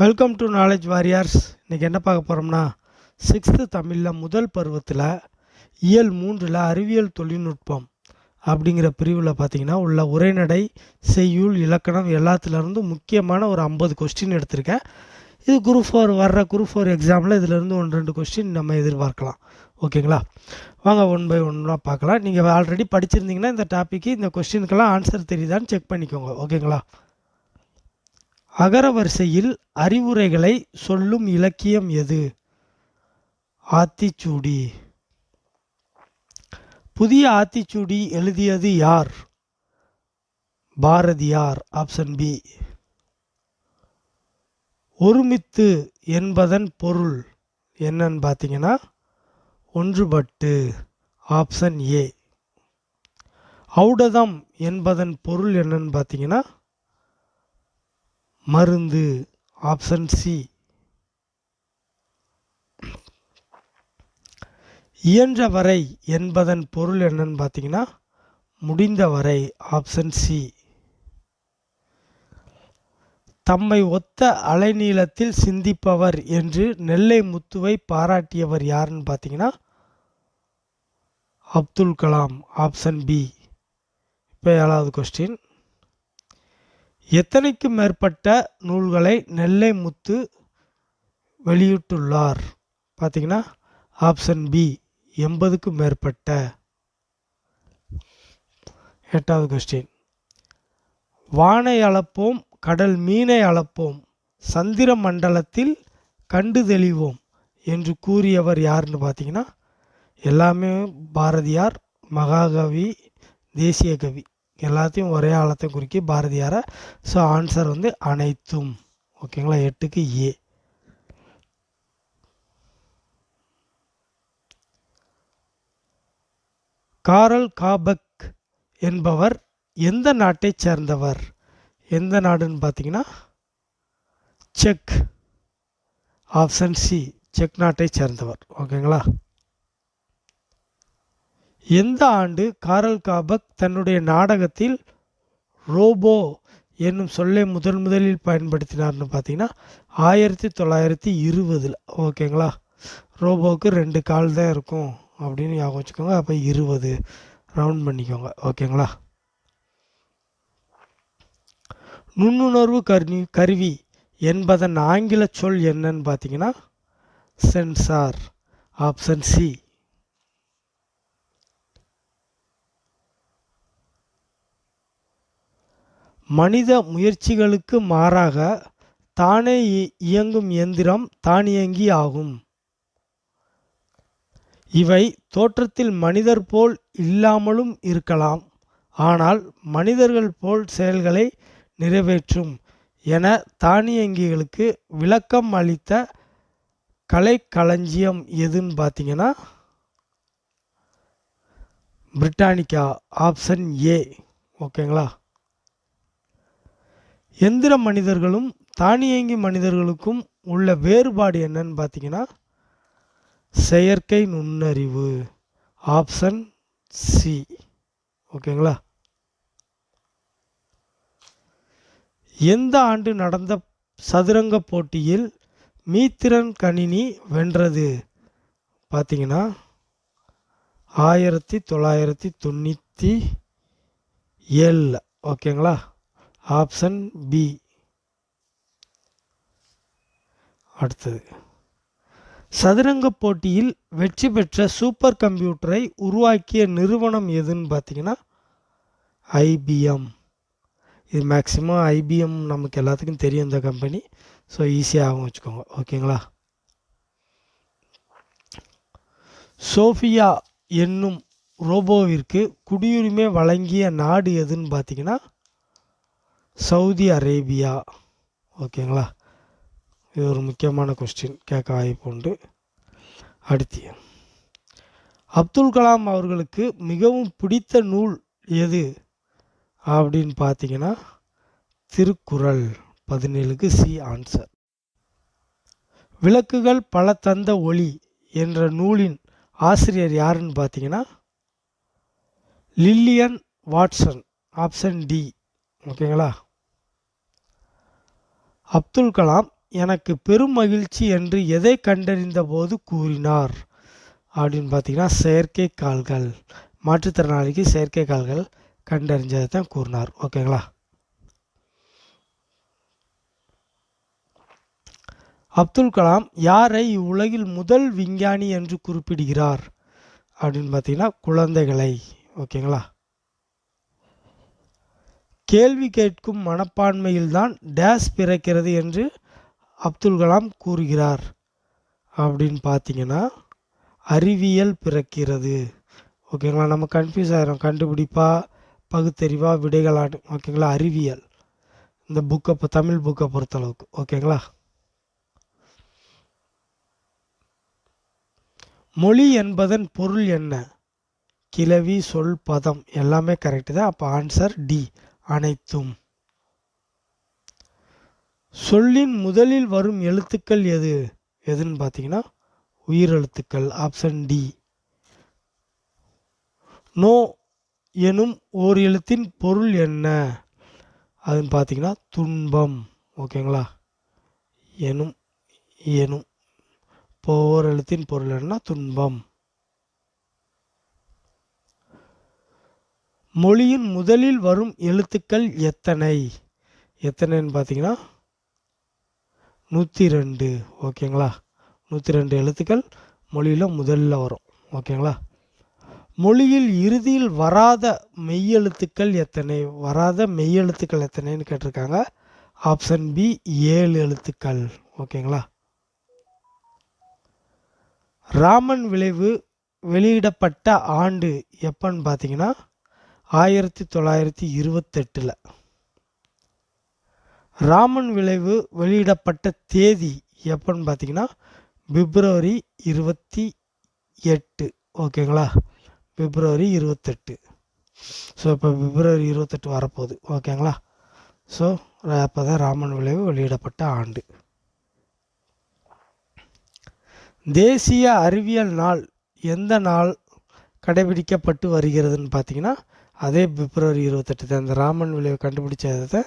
Welcome to knowledge warriors இன்றைக்கி என்ன பார்க்க போகிறோம்னா சிக்ஸ்த்து தமிழில் முதல் பருவத்தில் இயல் மூன்றில் அறிவியல் தொழில்நுட்பம் அப்படிங்கிற பிரிவில் பார்த்தீங்கன்னா உள்ள உரைநடை செய்யுள் இலக்கணம் எல்லாத்துலேருந்தும் முக்கியமான ஒரு ஐம்பது கொஸ்டின் எடுத்திருக்கேன். இது குரூப் ஃபோர் வர்ற குரூப் ஃபோர் எக்ஸாமில் இதிலேருந்து ஒன்று ரெண்டு கொஸ்டின் நம்ம எதிர்பார்க்கலாம். ஓகேங்களா? வாங்க ஒன் பை ஒன்னாக பார்க்கலாம். நீங்கள் ஆல்ரெடி படிச்சிருந்தீங்கன்னா இந்த டாப்பிக்கு இந்த கொஸ்டினுக்கெல்லாம் ஆன்சர் தெரியுதான்னு செக் பண்ணிக்கோங்க. ஓகேங்களா? அகர வரிசையில் அறிவுரைகளை சொல்லும் இலக்கியம் எது? ஆத்திச்சூடி. புதிய ஆத்திச்சூடி எழுதியது யார்? Bharathiyar option B. ஒருமித்து என்பதன் பொருள் என்னன்னு பார்த்தீங்கன்னா ஒன்றுபட்டு ஆப்ஷன் ஏ. ஔடதம் என்பதன் பொருள் என்னன்னு பார்த்தீங்கன்னா மருந்து ஆப்ஷன் சி இயன்றவரை என்பதன் பொருள் என்னன்னு பார்த்தீங்கன்னா முடிந்தவரை ஆப்ஷன் சி தம்மை ஒத்த அலைநீளத்தில் சிந்திப்பவர் என்று நெல்லை முத்துவை பாராட்டியவர் யாருன்னு பார்த்தீங்கன்னா அப்துல் கலாம் ஆப்ஷன் பி இப்போ ஏழாவது கொஸ்டின் எத்தனைக்கும் மேற்பட்ட நூல்களை நெல்லை முத்து வெளியிட்டுள்ளார்? பார்த்தீங்கன்னா ஆப்ஷன் பி எண்பதுக்கும் மேற்பட்ட. எட்டாவது கொஸ்டின் வானை அளப்போம் கடல் மீனை அளப்போம் சந்திர மண்டலத்தில் கண்டு தெளிவோம் என்று கூறியவர் யாருன்னு பார்த்தீங்கன்னா எல்லாமே பாரதியார் மகாகவி தேசிய கவி. எல்லாத்தையும் ஒரே ஆழத்தை குறிக்கி பாரதியாரை. ஸோ ஆன்சர் வந்து அனைத்தும். ஓகேங்களா? எட்டுக்கு ஏ. காரல் காபக் என்பவர் எந்த நாட்டை சேர்ந்தவர்? எந்த நாடுன்னு பார்த்தீங்கன்னா செக். ஆப்ஷன் சி செக் நாட்டை சேர்ந்தவர். ஓகேங்களா? எந்த ஆண்டு காரல் காபக் தன்னுடைய நாடகத்தில் ரோபோ என்னும் சொல்லை முதன் முதலில் பயன்படுத்தினார்னு பார்த்தீங்கன்னா ஆயிரத்தி தொள்ளாயிரத்தி இருபதில். ஓகேங்களா? ரோபோவுக்கு ரெண்டு கால் தான் இருக்கும் அப்படின்னு ஞாபகம் வச்சுக்கோங்க. அப்போ இருபது. ரவுண்ட் பண்ணிக்கோங்க. ஓகேங்களா? நுண்ணுணர்வு கருவி கருவி என்பதன் ஆங்கில சொல் என்னன்னு பார்த்தீங்கன்னா சென்சார் ஆப்ஷன் சி மனித முயற்சிகளுக்கு மாறாக தானே இ- இயங்கும் இயந்திரம் தானியங்கி ஆகும். இவை தோற்றத்தில் மனிதர் போல் இல்லாமலும் இருக்கலாம் ஆனால் மனிதர்கள் போல் செயல்களை நிறைவேற்றும் என தானியங்கிகளுக்கு விளக்கம் அளித்த கலைக்களஞ்சியம் எதுன்னு பார்த்தீங்கன்னா பிரிட்டானிக்கா ஆப்ஷன் ஏ ஓகேங்களா? எந்திர மனிதர்களும் தானியங்கி மனிதர்களுக்கும் உள்ள வேறுபாடு என்னன்னு பார்த்தீங்கன்னா செயற்கை நுண்ணறிவு ஆப்ஷன் சி ஓகேங்களா? எந்த ஆண்டு நடந்த சதுரங்க போட்டியில் மீத்திரன் கணினி வென்றது? பார்த்தீங்கன்னா ஆயிரத்தி தொள்ளாயிரத்தி தொண்ணூற்றி ஏழில் ஓகேங்களா? Option B. அடுத்தது. சதுரங்க போட்டியில் வெற்றி பெற்ற சூப்பர் கம்ப்யூட்டரை உருவாக்கிய நிறுவனம் எதுன்னு பார்த்தீங்கன்னா ஐபிஎம் இது மேக்ஸிமம் ஐபிஎம் நமக்கு எல்லாத்துக்கும் தெரியும் இந்த கம்பெனி ஸோ ஈஸியாகவும் வச்சுக்கோங்க. ஓகேங்களா? சோஃபியா என்னும் ரோபோவிற்கு குடியுரிமை வழங்கிய நாடு எதுன்னு பார்த்தீங்கன்னா சவுதி அரேபியா. ஓகேங்களா? இது ஒரு முக்கியமான கொஸ்டின் கேட்க வாய்ப்பு உண்டு. அடுத்து அப்துல் கலாம் அவர்களுக்கு மிகவும் பிடித்த நூல் எது? அப்படின்னு பார்த்தீங்கன்னா திருக்குறள். பதினேழுக்கு சி ஆன்சர் விளக்குகள் பல தந்த ஒளி என்ற நூலின் ஆசிரியர் யாருன்னு பார்த்தீங்கன்னா லில்லியன் வாட்சன். Option D. ஓகேங்களா? அப்துல் கலாம் எனக்கு பெரும் மகிழ்ச்சி என்று எதை கண்டறிந்த போது கூறினார்? அப்படின்னு பார்த்தீங்கன்னா செயற்கை கால்கள் மாற்றுத்திறனாளிக்கு செயற்கை கால்கள் கண்டறிஞ்சதை தான் கூறினார். ஓகேங்களா? அப்துல் கலாம் யாரை இவ்வுலகில் முதல் விஞ்ஞானி என்று குறிப்பிடுகிறார்? அப்படின்னு பார்த்தீங்கன்னா குழந்தைகளை. ஓகேங்களா? கேள்வி கேட்கும் மனப்பான்மையில்தான் டேஸ் பிறக்கிறது என்று அப்துல் கலாம் கூறுகிறார். அப்படின்னு பார்த்தீங்கன்னா அறிவியல் பிறக்கிறது. ஓகேங்களா? நம்ம கன்ஃபியூஸ் ஆகிறோம் கண்டுபிடிப்பாக பகுத்தறிவா விடைகளாடு ஓகேங்களா? அறிவியல். இந்த புக்கை இப்போ தமிழ் புக்கை பொறுத்தளவுக்கு. ஓகேங்களா? மொழி என்பதன் பொருள் என்ன? கிளவி சொல் பதம். எல்லாமே கரெக்டு தான். அப்போ ஆன்சர் டி அனைத்தும். சொல்லின் முதலில் வரும் எழுத்துக்கள் எது? எதுன்னு பார்த்தீங்கன்னா உயிரெழுத்துக்கள் ஆப்ஷன் டி நோ எனும் ஓர் எழுத்தின் பொருள் என்ன? அதுன்னு பார்த்தீங்கன்னா துன்பம். ஓகேங்களா? எனும் எனும் இப்போ ஓர் எழுத்தின் பொருள் என்ன துன்பம். மொழியின் முதலில் வரும் எழுத்துக்கள் எத்தனை? எத்தனைன்னு பார்த்தீங்கன்னா நூற்றி ரெண்டு ஓகேங்களா? நூற்றி ரெண்டு எழுத்துக்கள் மொழியில் முதல்ல வரும். ஓகேங்களா? மொழியில் இறுதியில் வராத மெய்யெழுத்துக்கள் எத்தனை? வராத மெய்யெழுத்துக்கள் எத்தனைன்னு கேட்டிருக்காங்க. ஆப்ஷன் பி ஏழு எழுத்துக்கள். ஓகேங்களா? ராமன் விளைவு வெளியிடப்பட்ட ஆண்டு எப்பன்னு பார்த்தீங்கன்னா ஆயிரத்தி தொள்ளாயிரத்தி இருபத்தெட்டில். ராமன் விளைவு வெளியிடப்பட்ட தேதி எப்போன்னு பார்த்தீங்கன்னா பிப்ரவரி இருபத்தி எட்டு. ஓகேங்களா? பிப்ரவரி இருபத்தெட்டு. ஸோ இப்போ பிப்ரவரி இருபத்தெட்டு வரப்போகுது. ஓகேங்களா? ஸோ அப்போ தான் ராமன் விளைவு வெளியிடப்பட்ட ஆண்டு. தேசிய அறிவியல் நாள் எந்த நாள் கடைபிடிக்கப்பட்டு வருகிறதுன்னு பார்த்தீங்கன்னா அதே பிப்ரவரி இருபத்தெட்டு தான். இந்த ராமன் விளைவை கண்டுபிடிச்சதை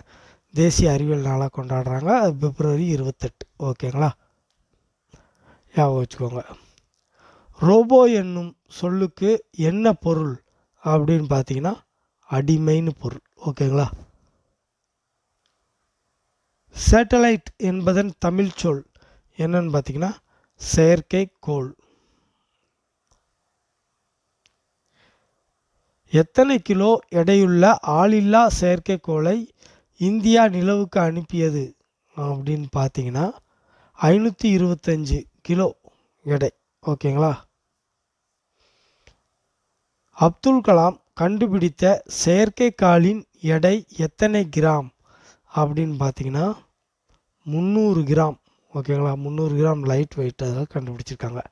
தேசிய அறிவியல் நாளாக கொண்டாடுறாங்க. அது பிப்ரவரி இருபத்தெட்டு. ஓகேங்களா? ஞாபகம் வச்சுக்கோங்க. ரோபோ என்னும் சொல்லுக்கு என்ன பொருள் அப்படின்னு பார்த்தீங்கன்னா அடிமைன்னு பொருள். ஓகேங்களா? சேட்டலைட் என்பதன் தமிழ் சொல் என்னன்னு பார்த்தீங்கன்னா செயற்கைக்கோள் எத்தனை கிலோ எடையுள்ள ஆளில்லா செயற்கைக்கோளை இந்தியா நிலவுக்கு அனுப்பியது அப்படின்னு பார்த்தீங்கன்னா ஐநூற்றி இருபத்தஞ்சு கிலோ எடை. ஓகேங்களா? அப்துல் கலாம் கண்டுபிடித்த செயற்கைக்காலின் எடை எத்தனை கிராம் அப்படின்னு பார்த்தீங்கன்னா முந்நூறு கிராம். ஓகேங்களா? முந்நூறு கிராம் லைட் வெயிட் அதில் கண்டுபிடிச்சிருக்காங்க.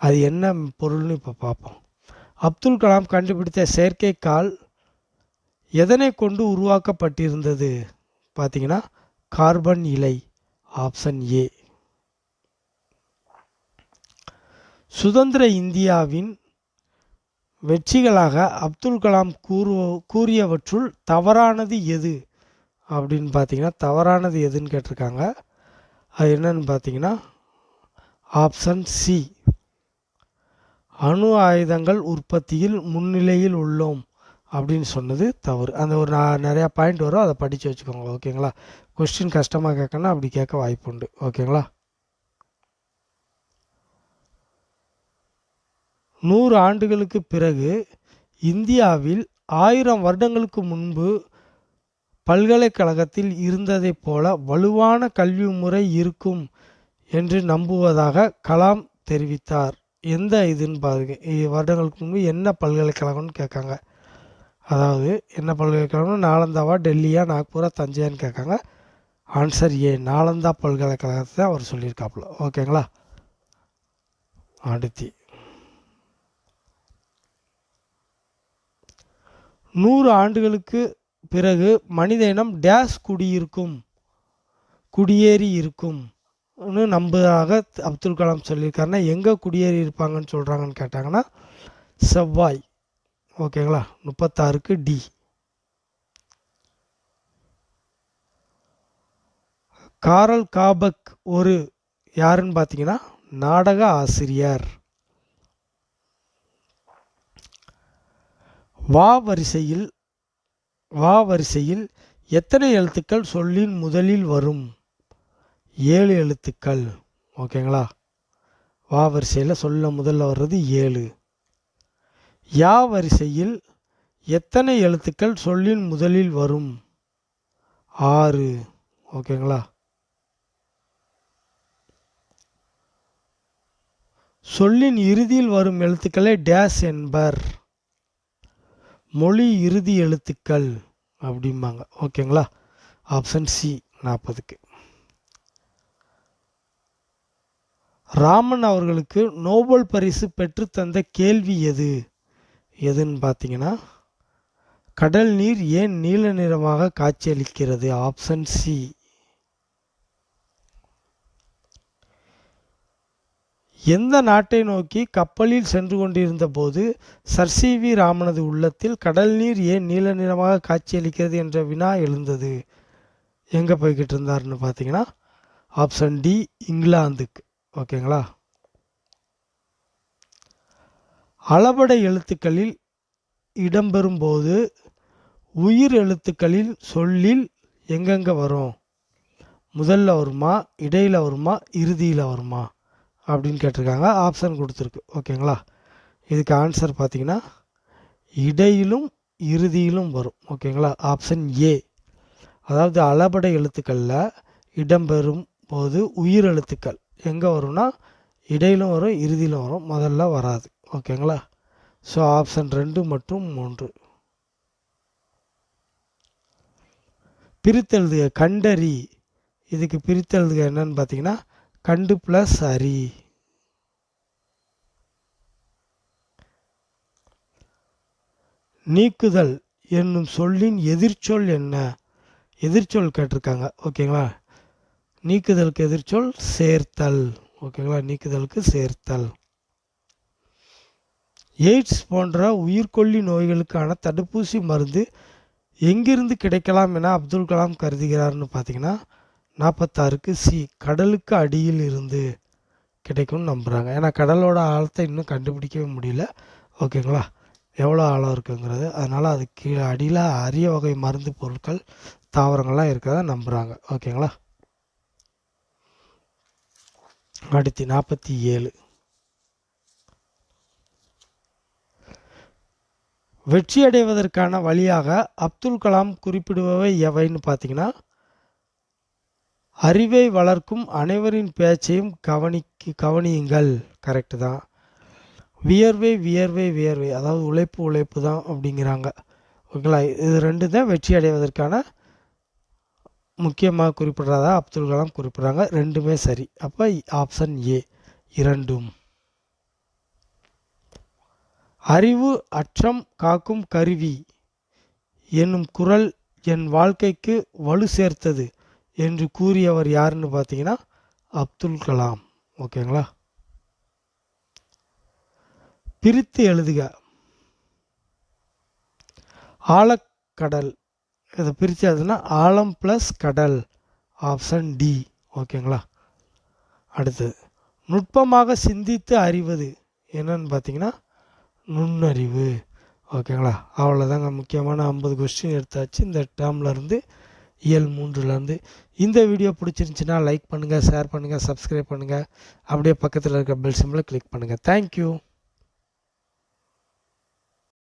அது என்ன பொருள்னு இப்போ பார்ப்போம். அப்துல் கலாம் கண்டுபிடித்த செயற்கைக்கால் எதனை கொண்டு உருவாக்கப்பட்டிருந்தது? பார்த்தீங்கன்னா கார்பன் இலை ஆப்ஷன் ஏ. சுதந்திர இந்தியாவின் வெற்றிகளாக அப்துல் கலாம் கூறு கூறியவற்றுள் தவறானது எது? அப்படின்னு பார்த்தீங்கன்னா தவறானது எதுன்னு கேட்டிருக்காங்க. அது என்னன்னு பார்த்தீங்கன்னா ஆப்ஷன் சி. அணு ஆயுதங்கள் உற்பத்தியில் முன்னிலையில் உள்ளோம் அப்படின்னு சொன்னது தவறு. அந்த ஒரு நான் நிறையா பாயிண்ட் வரும். அதை படித்து வச்சுக்கோங்க ஓகேங்களா? கொஸ்டின் கஷ்டமாக கேட்கணும் அப்படி கேட்க வாய்ப்பு உண்டு. ஓகேங்களா? நூறு ஆண்டுகளுக்கு பிறகு இந்தியாவில் ஆயிரம் வருடங்களுக்கு முன்பு பல்கலைக்கழகத்தில் இருந்ததைப் போல வலுவான கல்வி முறை இருக்கும் என்று நம்புவதாக கலாம் தெரிவித்தார். எந்த இதுன்னு பாருங்க. வருடங்களுக்கு முன்பு என்ன பல்கலைக்கழகம்னு கேட்காங்க. அதாவது என்ன பல்கலைக்கழகம்னு நாலந்தாவா டெல்லியா நாக்பூரா தஞ்சையான்னு கேட்காங்க. ஆன்சர் ஏ நாலந்தா பல்கலைக்கழகத்தை தான் அவர் சொல்லியிருக்காப்புல. ஓகேங்களா? அடுத்து. நூறு ஆண்டுகளுக்கு பிறகு மனித இனம் டேஸ் குடியிருக்கும். குடியேறி இருக்கும். னு நம்புவதாக அப்துல் கலாம் சொல்லியிருக்காருன்னா எங்கே குடியேறி இருப்பாங்கன்னு சொல்கிறாங்கன்னு கேட்டாங்கன்னா செவ்வாய். ஓகேங்களா? முப்பத்தாறுக்கு டி. காரல் காபக் ஒரு யாருன்னு பார்த்தீங்கன்னா நாடக ஆசிரியர். வா வரிசையில் வா வரிசையில் எத்தனை எழுத்துக்கள் சொல்லின் முதலில் வரும்? ஏழு எழுத்துக்கள் ஓகேங்களா? வா வரிசையில் சொல்ல முதல்ல வர்றது ஏழு. யா வரிசையில் எத்தனை எழுத்துக்கள் சொல்லின் முதலில் வரும்? ஆறு ஓகேங்களா? சொல்லின் இறுதியில் வரும் எழுத்துக்களை டேஸ் என்பர். மொழி இறுதி எழுத்துக்கள் அப்படிம்பாங்க. ஓகேங்களா? ஆப்ஷன் சி நாற்பதுக்கு. ராமன் அவர்களுக்கு நோபல் பரிசு பெற்று தந்த கேள்வி எது? எதுன்னு பார்த்தீங்கன்னா கடல் நீர் ஏன் நீல நிறமாக காட்சியளிக்கிறது? ஆப்ஷன் சி எந்த நாட்டை நோக்கி கப்பலில் சென்று கொண்டிருந்த போது சர் சி வி ராமனது உள்ளத்தில் கடல் நீர் ஏன் நீல நிறமாக காட்சியளிக்கிறது என்ற வினா எழுந்தது? எங்கே போய்கிட்டு இருந்தாருன்னு பார்த்தீங்கன்னா ஆப்ஷன் டி இங்கிலாந்துக்கு. ஓகேங்களா? அளபடை எழுத்துக்களில் இடம்பெறும்போது உயிர் எழுத்துக்களில் சொல்லில் எங்கெங்கே வரும்? முதல்ல வருமா? இடையில் வருமா? இறுதியில் வருமா? அப்படின்னு கேட்டிருக்காங்க. ஆப்ஷன் கொடுத்துருக்கு. ஓகேங்களா? இதுக்கு ஆன்சர் பார்த்தீங்கன்னா இடையிலும் இறுதியிலும் வரும். ஓகேங்களா? ஆப்ஷன் ஏ அதாவது அளபடை எழுத்துக்களில் இடம்பெறும் போது உயிர் எழுத்துக்கள். எங்கே வரும்னா இடையிலும் வரும் இறுதியிலும் வரும். முதல்ல வராது. ஓகேங்களா? ஸோ ஆப்ஷன் ரெண்டு மற்றும் மூன்று. பிரித்தெழுதுக கண்டறி. இதுக்கு பிரித்தெழுதுக என்னன்னு பார்த்தீங்கன்னா கண்டு ப்ளஸ் அரி நீக்குதல் என்னும் சொல்லின் எதிர்ச்சொல் என்ன? எதிர்ச்சொல் கேட்டிருக்காங்க. ஓகேங்களா? நீக்குதலுக்கு எதிர்ச்சொல் சேர்த்தல். ஓகேங்களா நீக்குதலுக்கு சேர்த்தல். எய்ட்ஸ் போன்ற உயிர்கொல்லி நோய்களுக்கான தடுப்பூசி மருந்து எங்கிருந்து கிடைக்கலாம் என அப்துல் கலாம் கருதுகிறார்னு பார்த்தீங்கன்னா நாற்பத்தாறுக்கு சி கடலுக்கு அடியில் இருந்து கிடைக்கும்னு நம்புகிறாங்க ஏன்னா கடலோட ஆழத்தை இன்னும் கண்டுபிடிக்கவே முடியல. ஓகேங்களா எவ்வளோ ஆழம் இருக்குங்கிறது. அதனால் அது கீழே அடியில் அரிய வகை மருந்து பொருட்கள் தாவரங்கள்லாம் இருக்கிறத நம்புகிறாங்க ஓகேங்களா அடுத்து நாற்பத்தி ஏழு. வெற்றி அடைவதற்கான வழியாக அப்துல் கலாம் குறிப்பிடுபவை எவைன்னு பார்த்தீங்கன்னா அறிவை வளர்க்கும் அனைவரின் பேச்சையும் கவனிக்கு கவனியுங்கள். கரெக்டு தான். வியர்வை வியர்வை வியர்வை. அதாவது உழைப்பு உழைப்பு தான் அப்படிங்கிறாங்க. ஓகேங்களா? இது ரெண்டு தான் வெற்றி அடைவதற்கான முக்கியமாக குறிப்பிடுறதா? அப்துல் கலாம் குறிப்பிட்றாங்க. ரெண்டுமே சரி. அப்போ ஆப்ஷன் ஏ இரண்டும். அறிவு அற்றம் காக்கும் கருவி. என்னும் குரல் என் வாழ்க்கைக்கு வலு சேர்த்தது என்று கூறியவர் யாருன்னு பார்த்தீங்கன்னா அப்துல் கலாம். ஓகேங்களா பிரித்து எழுதுக. ஆழக்கடல் இதை பிரித்து அதுனா ஆழம் ப்ளஸ் கடல் ஆப்ஷன் டி ஓகேங்களா அடுத்தது நுட்பமாக சிந்தித்து அறிவது என்னன்னு பார்த்தீங்கன்னா நுண்ணறிவு. ஓகேங்களா அவ்வளோதாங்க முக்கியமான ஐம்பது கொஸ்டின் எடுத்தாச்சு. இந்த டேர்ம்லேருந்து இயல் மூன்றுலேருந்து இந்த வீடியோ பிடிச்சிருந்துச்சின்னா லைக் பண்ணுங்கள் ஷேர் பண்ணுங்கள் சப்ஸ்கிரைப் பண்ணுங்கள் அப்படியே பக்கத்தில் இருக்க பெல் சிம்மில் கிளிக் பண்ணுங்கள் தேங்க்யூ